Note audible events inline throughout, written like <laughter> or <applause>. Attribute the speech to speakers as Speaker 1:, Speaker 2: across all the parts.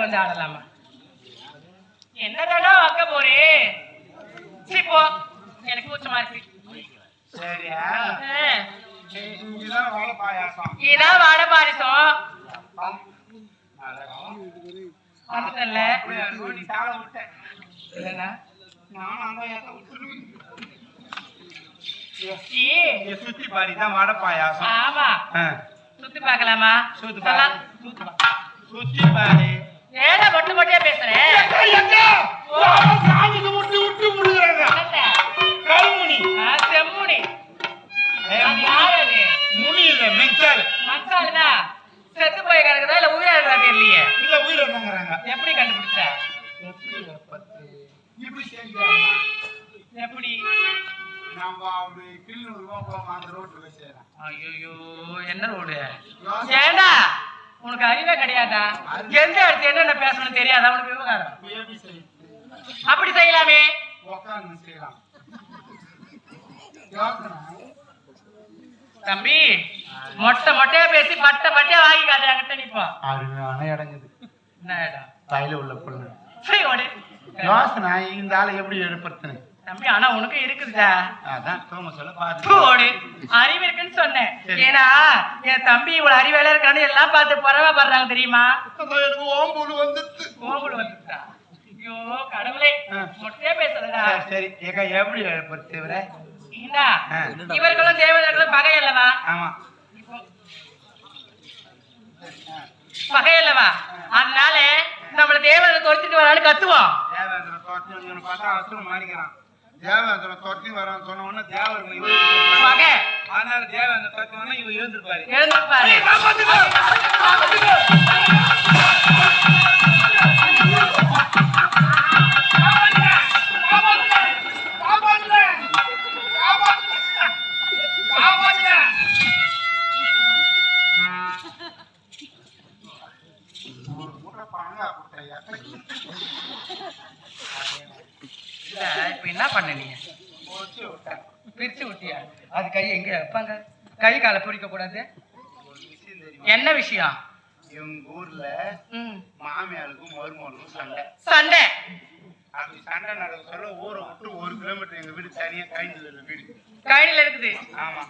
Speaker 1: வந்து ஆடலாமா? என்னடா வைக்க போறே? சரி போ. எனக்கு கூச்சமா இருக்கு.
Speaker 2: சரியா?
Speaker 1: ஆ,
Speaker 2: இங்கதான் வாழை பாயாசம்.
Speaker 1: இதான் வாழை
Speaker 2: அப்படியே இருக்கும், நீ தாள விட்ட.
Speaker 1: இல்லைண்ணா
Speaker 2: நானும் அந்த ஏத்த விட்டுருவேன்.
Speaker 1: ஈ,
Speaker 2: இங்க சுத்தி பாரு இதான் வடை பாயாசம்.
Speaker 1: ஆமா. சுத்தி பார்க்கலாமா?
Speaker 2: சுத்தி
Speaker 1: சொல்லலாம்.
Speaker 2: பாரு.
Speaker 1: சுத்தி
Speaker 2: சுத்தி பாரு.
Speaker 1: ஏடா மொட்டை மொட்டையா பேசுறேன்
Speaker 2: சாமிக்கு விட்டு
Speaker 1: என்னத்த?
Speaker 2: கருமுனி.
Speaker 1: செம்முனி.
Speaker 2: முனி. இல்ல மெஞ்சால்
Speaker 1: மச்சாலுதா செத்து போய் கிடக்குதா இல்ல உயிரா இருக்கா தெரியலையே?
Speaker 2: இல்ல உயிர் என்னங்கிறாங்க
Speaker 1: எப்படி கண்டுபிடிச்ச?
Speaker 2: செஞ்சாங்க
Speaker 1: எப்படி?
Speaker 2: நம்ம அப்படி கிள்ளு ரூபா போவோம் அந்த ரோட்டுல செய்யறோம்
Speaker 1: ஐயோ என்ன ரோடு ஏண்டா? உனக்கு அறிவே கிடையாதா? எந்த இடத்துல என்னென்ன பேசணும் தெரியாதா? உனக்கு விவகாரம். அப்படி செய்யலாமே.
Speaker 2: யோசனை.
Speaker 1: தம்பி மொட்டை மொட்டையா பேசி பட்டை பட்டையா வாங்கி காட்டுறாங்கிட்ட நிப்போ.
Speaker 2: அருமையான இடங்குது.
Speaker 1: என்ன இடம்?
Speaker 2: தையில உள்ள பொண்ணு யோசனை இந்த ஆளை எப்படி எழுப்புறதுன்னு
Speaker 1: தம்பி ஆனா உனக்கு இருக்குதுடா.
Speaker 2: அதான் தூங்க சொல்ல
Speaker 1: தூ,
Speaker 2: பாத்து
Speaker 1: ஓடு. அறிவு இருக்குன்னு சொன்னேன். ஏன்னா என் தம்பி இவ்வளவு அறிவேல இருக்கான்னு எல்லாம் பார்த்து தெரியுமா? ஐயோ கடவுளே.
Speaker 2: ஆ.
Speaker 1: மொட்டையா பேசுறதா
Speaker 2: சரி ஏக்கா எப்படி இவரை? ஆ.
Speaker 1: இவர்களும் தேவதர்களும் பகை அல்லவா?
Speaker 2: ஆமா.
Speaker 1: பகை அல்லவா? அதனால நம்மள தேவதை தொடுத்துட்டு வரான்னு கத்துவோம்.
Speaker 2: வந்து பார்த்தா அவசரம் மாறிக்கிறான். தேவேந்திரன் தோத்தி வரான்னு சொன்ன உடனே தேவர் அதனால தேவேந்திரன் தோத்தி வந்தா இவன் எழுந்திருப்பாரு.
Speaker 1: எழுந்திருப்பாரு. என்ன பண்ண நீ? பிரிச்சு விட்டியா? அது கை எங்க வைப்பாங்க? கை காலை பிடிக்க கூடாது? என்ன விஷயம்?
Speaker 2: இவங்க ஊர்ல. மாமியாருக்கும் மருமகளுக்கும் சண்டை.
Speaker 1: சண்டை.
Speaker 2: அப்படி சண்டை நடக்க சொல்ல ஊரை விட்டு ஒரு கிலோமீட்டர் எங்க வீடு தனியா கைந்து வீடு.
Speaker 1: கையில இருக்குது.
Speaker 2: ஆமா.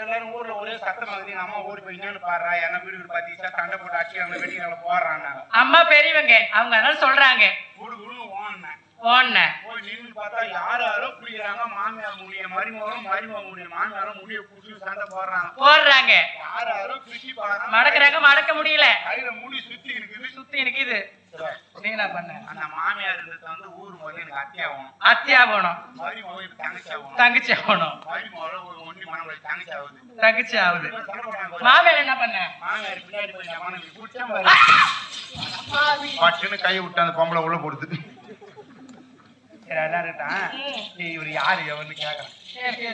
Speaker 2: எல்லாரும் ஊர்ல ஒரே சத்தம் மாதிரி எங்க அம்மா ஓடி போய் என்னன்னு பாடுறா? என்ன வீடு வீடு பாத்தீங்கன்னா சண்டை போட்டு அடிச்சு அவங்க வெட்டிக்கால போடுறாங்க
Speaker 1: அம்மா பெரியவங்க. அவங்க அதனால சொல்றாங்க.
Speaker 2: குடு குடுன்னு
Speaker 1: ஓன்ன
Speaker 2: போய் நின்று பார்த்தா யார் யாரோ குடிக்கிறாங்க மாமியார் முடிய மருமகளும் மருமக முடிய மாமியாரும் முடிய குடிச்சு சண்டை போடுறாங்க.
Speaker 1: போடுறாங்க.
Speaker 2: யார் யாரோ குடிச்சு பாடுறாங்க
Speaker 1: மடக்குறாங்க மடக்க முடியல.
Speaker 2: கையில முடி சுத்தி இருக்குது.
Speaker 1: சுத்தி நீ என்ன பண்ண?
Speaker 2: அந்த மாமியார் வந்து ஊருக்கு வந்து எனக்கு அத்தியாகும்
Speaker 1: அத்தியா போனோம்
Speaker 2: மருமக எனக்கு தங்கச்சி ஆகும்
Speaker 1: தங்கச்சி ஆகணும்
Speaker 2: மருமகள ஒரு ஒண்டி மனம் தங்கச்சி ஆகுது
Speaker 1: தங்கச்சி ஆகுது. மாவேல என்ன பண்ண?
Speaker 2: மாமியார் பின்னாடி போய் குடிச்சேன் பாரு. <laughs> பட்டுன்னு கையை விட்டு அந்த பொம்பளை உள்ள போடுது. சரி அதான் இருக்கட்டான். ஏய், இவர் யாரு எவன்னு கேக்குறேன்
Speaker 1: சரி,